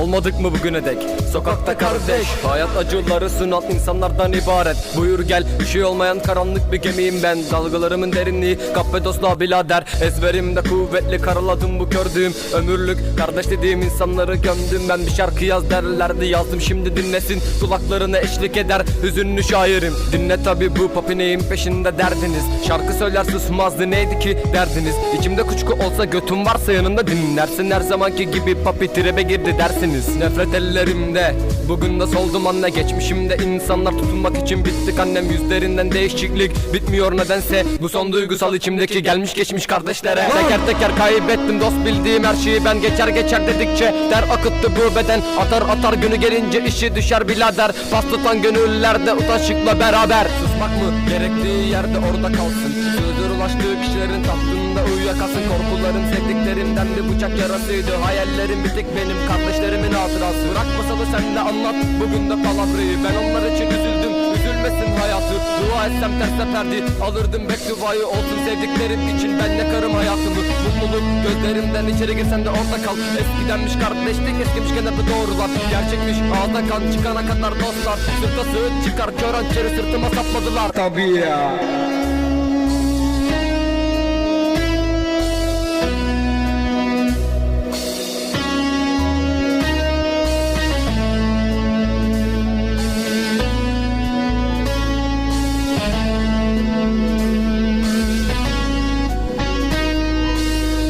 Olmadık mı bugüne dek? Sokakta kardeş Hayat acıları sunan insanlardan ibaret. Buyur gel bir şey olmayan karanlık bir gemiyim ben. Dalgalarımın derinliği Kapadosla birader. Ezberimde kuvvetli karaladım bu gördüğüm Ömürlük kardeş dediğim insanları gömdüm Ben. Bir şarkı yaz derlerdi yazdım şimdi dinlesin. Kulaklarına eşlik eder hüzünlü şairim. Dinle tabi bu papineyin peşinde derdiniz. Şarkı söyler susmazdı neydi ki derdiniz? İçimde kuşku olsa götüm varsa yanında dinlersin. Her zamanki gibi papi tribe girdi dersiniz Nefret ellerimde. Bugün de soldum anne geçmişimde insanlar tutunmak için bittik. Annem yüzlerinden değişiklik Bitmiyor nedense. Bu son duygusal içimdeki gelmiş geçmiş kardeşlere. Teker teker kaybettim dost bildiğim her şeyi. Ben geçer geçer dedikçe Der akıttı bu beden. Atar atar günü gelince işi düşer birader. Pas tutan gönüllerde utançlıkla beraber. Susmak mı gerektiği yerde orada kalsın. Sözler ulaştığı kişilerin tahtında uyuyakalsın Korkularım sevdiklerimden bir bıçak yarasıydı. Hayallerim bir tek benim kardeşlerimin hatırası. Bırakmasa da sen de anlat. Bugün de palavrayı. Ben onlar için üzüldüm. Üzülmesin hayatı. Dua etsem ters seferdi alırdım bekduayı Olsun sevdiklerim için ben yakarım hayatımı. Mutluluk gözlerimden içeri girsen de orada kal. Eskidenmiş kardeşlik eskimişken hep doğrular. Gerçekmiş ağza kan çıkana kadar dostlar. Sırta sığıt çıkar. Kör hançeri sırtıma sapladılar Tabii ya.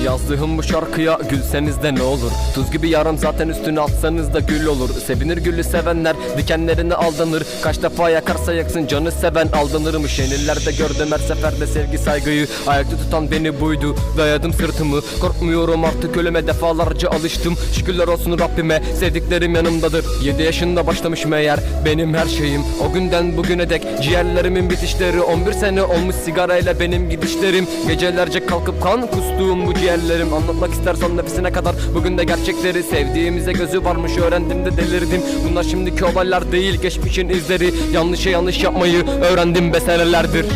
Yazdığım bu şarkıya gülseniz de ne olur? Tuz gibi yarım zaten üstüne atsanız da gül olur. Sevinir gülü sevenler dikenlerine aldanır. Kaç defa yakarsa yaksın canı seven aldanırmış. Yenilerde gördüm her seferde sevgi saygıyı. Ayakta tutan beni buydu dayadım sırtımı. Korkmuyorum artık ölüme defalarca alıştım. Şükürler olsun Rabbime sevdiklerim yanımdadır. 7 yaşında başlamış meğer benim her şeyim. O günden bugüne dek ciğerlerimin bitişleri. 11 sene olmuş sigarayla benim gidişlerim. Gecelerce kalkıp kan kustuğum bu ciğerlerim Anlatmak istersen nefesine kadar. Bugün de gerçekleri Sevdiğimize gözü varmış. Öğrendim de delirdim. Bunlar şimdiki olaylar değil geçmişin izleri. Yanlışa yanlış yapmayı öğrendim be senelerdir